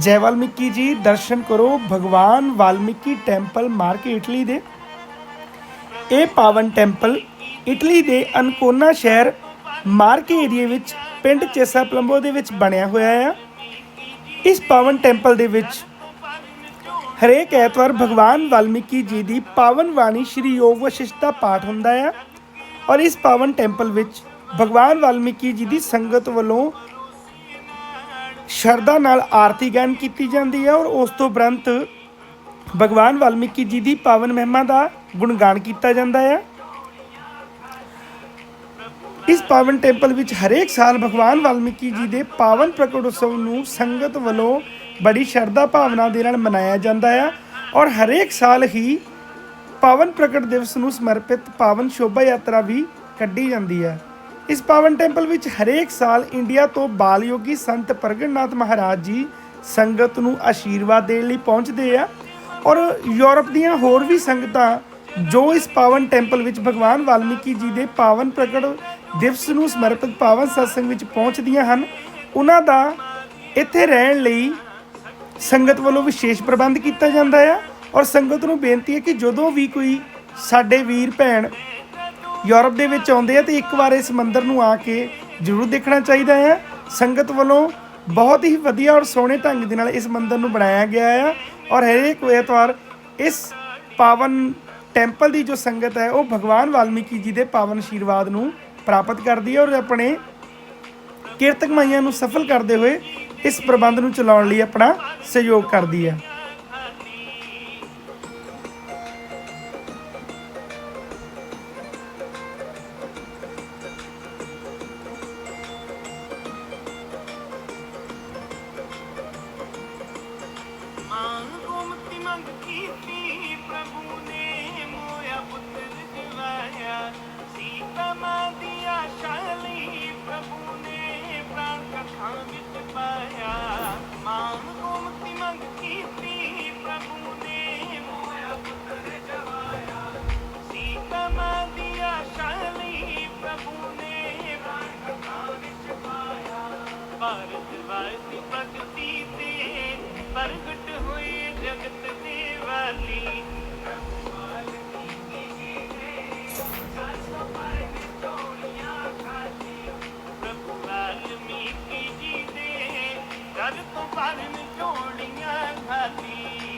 ਜੈ ਵਾਲਮੀਕੀ ਜੀ, ਦਰਸ਼ਨ ਕਰੋ ਭਗਵਾਨ ਵਾਲਮੀਕੀ ਟੈਂਪਲ ਮਾਰਕੇ ਇਟਲੀ ਦੇ। ਇਹ ਪਾਵਨ ਟੈਂਪਲ ਇਟਲੀ ਦੇ ਅਨਕੋਨਾ ਸ਼ਹਿਰ ਮਾਰਕੇ ਏਰੀਏ ਵਿੱਚ, ਪਿੰਡ ਚੇਸਾ ਪਲੰਬੋ ਦੇ ਵਿੱਚ ਬਣਿਆ ਹੋਇਆ ਹੈ ਇਸ ਪਾਵਨ ਟੈਂਪਲ ਦੇ ਵਿੱਚ ਹਰੇਕ ਐਤਵਾਰ ਭਗਵਾਨ ਵਾਲਮੀਕੀ ਜੀ ਦੀ ਪਾਵਨ ਬਾਣੀ ਸ਼੍ਰੀ ਯੋਗ ਵਸ਼ਿਸ਼ਟ ਦਾ ਪਾਠ ਹੁੰਦਾ ਆ। ਔਰ ਇਸ ਪਾਵਨ ਟੈਂਪਲ ਵਿੱਚ ਭਗਵਾਨ ਵਾਲਮੀਕੀ ਜੀ ਦੀ ਸੰਗਤ ਵੱਲੋਂ ਸ਼ਰਧਾ ਨਾਲ ਆਰਤੀ ਗਾਇਨ ਕੀਤੀ ਜਾਂਦੀ ਹੈ ਔਰ ਉਸ ਤੋਂ ਉਪਰੰਤ ਭਗਵਾਨ ਵਾਲਮੀਕੀ ਜੀ ਦੀ ਪਾਵਨ ਮਹਿਮਾ ਦਾ ਗੁਣਗਾਨ ਕੀਤਾ ਜਾਂਦਾ ਹੈ। ਇਸ ਪਾਵਨ ਟੈਂਪਲ ਵਿੱਚ ਹਰੇਕ ਸਾਲ ਭਗਵਾਨ ਵਾਲਮੀਕੀ ਜੀ ਦੇ ਪਾਵਨ ਪ੍ਰਗਟ ਉਤਸਵ ਨੂੰ ਸੰਗਤ ਵੱਲੋਂ ਬੜੀ ਸ਼ਰਧਾ ਭਾਵਨਾ ਦੇ ਨਾਲ ਮਨਾਇਆ ਜਾਂਦਾ ਹੈ ਔਰ ਹਰੇਕ ਸਾਲ ਹੀ ਪਾਵਨ ਪ੍ਰਗਟ ਦਿਵਸ ਨੂੰ ਸਮਰਪਿਤ ਪਾਵਨ ਸ਼ੋਭਾ ਯਾਤਰਾ ਵੀ ਕੱਢੀ ਜਾਂਦੀ ਹੈ। ਇਸ ਪਾਵਨ ਟੈਂਪਲ ਵਿੱਚ ਹਰੇਕ ਸਾਲ ਇੰਡੀਆ ਤੋਂ ਬਾਲ ਯੋਗੀ ਸੰਤ ਪ੍ਰਗਟਨਾਥ ਮਹਾਰਾਜ ਜੀ ਸੰਗਤ ਨੂੰ ਆਸ਼ੀਰਵਾਦ ਦੇਣ ਲਈ ਪਹੁੰਚਦੇ ਆ। ਔਰ ਯੂਰਪ ਦੀਆਂ ਹੋਰ ਵੀ ਸੰਗਤਾਂ ਜੋ ਇਸ ਪਾਵਨ ਟੈਂਪਲ ਵਿੱਚ ਭਗਵਾਨ ਵਾਲਮੀਕੀ ਜੀ ਦੇ ਪਾਵਨ ਪ੍ਰਗਟ ਦਿਵਸ ਨੂੰ ਸਮਰਪਿਤ ਪਾਵਨ ਸਤਸੰਗ ਵਿੱਚ ਪਹੁੰਚਦੀਆਂ ਹਨ, ਉਹਨਾਂ ਦਾ ਇੱਥੇ ਰਹਿਣ ਲਈ ਸੰਗਤ ਵੱਲੋਂ ਵਿਸ਼ੇਸ਼ ਪ੍ਰਬੰਧ ਕੀਤਾ ਜਾਂਦਾ ਹੈ ਔਰ ਸੰਗਤ ਨੂੰ ਬੇਨਤੀ ਹੈ ਕਿ ਜਦੋਂ ਵੀ ਕੋਈ ਸਾਡੇ ਵੀਰ ਭੈਣ ਯੂਰਪ ਦੇ ਵਿੱਚ ਆਉਂਦੇ ਆ ਤੇ ਇੱਕ ਵਾਰ ਇਸ ਮੰਦਿਰ ਨੂੰ ਆ ਕੇ ਜ਼ਰੂਰ ਦੇਖਣਾ ਚਾਹੀਦਾ ਹੈ। ਸੰਗਤ ਵੱਲੋਂ ਬਹੁਤ ਹੀ ਵਧੀਆ ਔਰ ਸੋਹਣੇ ਢੰਗ ਦੇ ਨਾਲ ਇਸ ਮੰਦਿਰ ਨੂੰ ਬਣਾਇਆ ਗਿਆ ਹੈ ਔਰ ਹਰੇਕ ਐਤਵਾਰ ਇਸ ਪਾਵਨ ਟੈਂਪਲ ਦੀ ਜੋ ਸੰਗਤ ਹੈ, ਉਹ ਭਗਵਾਨ ਵਾਲਮੀਕੀ ਜੀ ਦੇ ਪਾਵਨ ਆਸ਼ੀਰਵਾਦ ਨੂੰ ਪ੍ਰਾਪਤ ਕਰਦੀ ਹੈ ਔਰ ਆਪਣੇ ਕੀਰਤਕ ਮਾਈਆਂ ਨੂੰ ਸਫਲ ਕਰਦੇ ਹੋਏ ਇਸ ਪ੍ਰਬੰਧ ਨੂੰ ਚਲਾਉਣ ਲਈ ਆਪਣਾ ਸਹਿਯੋਗ ਕਰਦੀ ਹੈ। ਮਾਂ ਗੋਮਤੀ ਮੰਗ ਕੀਤੀ ਪ੍ਰਭੂ ਨੇ। ਮੋਇਆ ਪੁੱਤਰ ਦਿਵਾਇਆ ਸੀਤਾ ਮਾਂ ਦੀ ਆਸ਼ਾ ਲਈ ਪ੍ਰਭੂ ਨੇ ਪ੍ਰਾਣ ਕਥਾ ਵਿੱਚ ਪਾਇਆ। ਮਾਂ ਗੋਮਤੀ ਮੰਗ ਕੀਤੀ ਪ੍ਰਭੂ ਨੇ। ਮੋਇਆ ਪੁੱਤਰ ਦਿਵਾਇਆ ਸੀਤਾ ਮਾਂ ਦੀ ਆਸ਼ਾ ਲਈ ਪ੍ਰਭੂ ਨੇ ਪ੍ਰਾਣ ਕਥਾ ਵਿੱਚ ਪਾਇਆ। ਭਾਰਤ ਵਾਸੀ ਭਗਤੀ ਤੇ ਪ੍ਰਗਟ ਵਾਲਮੀਕੀ ਜੀ ਦੇ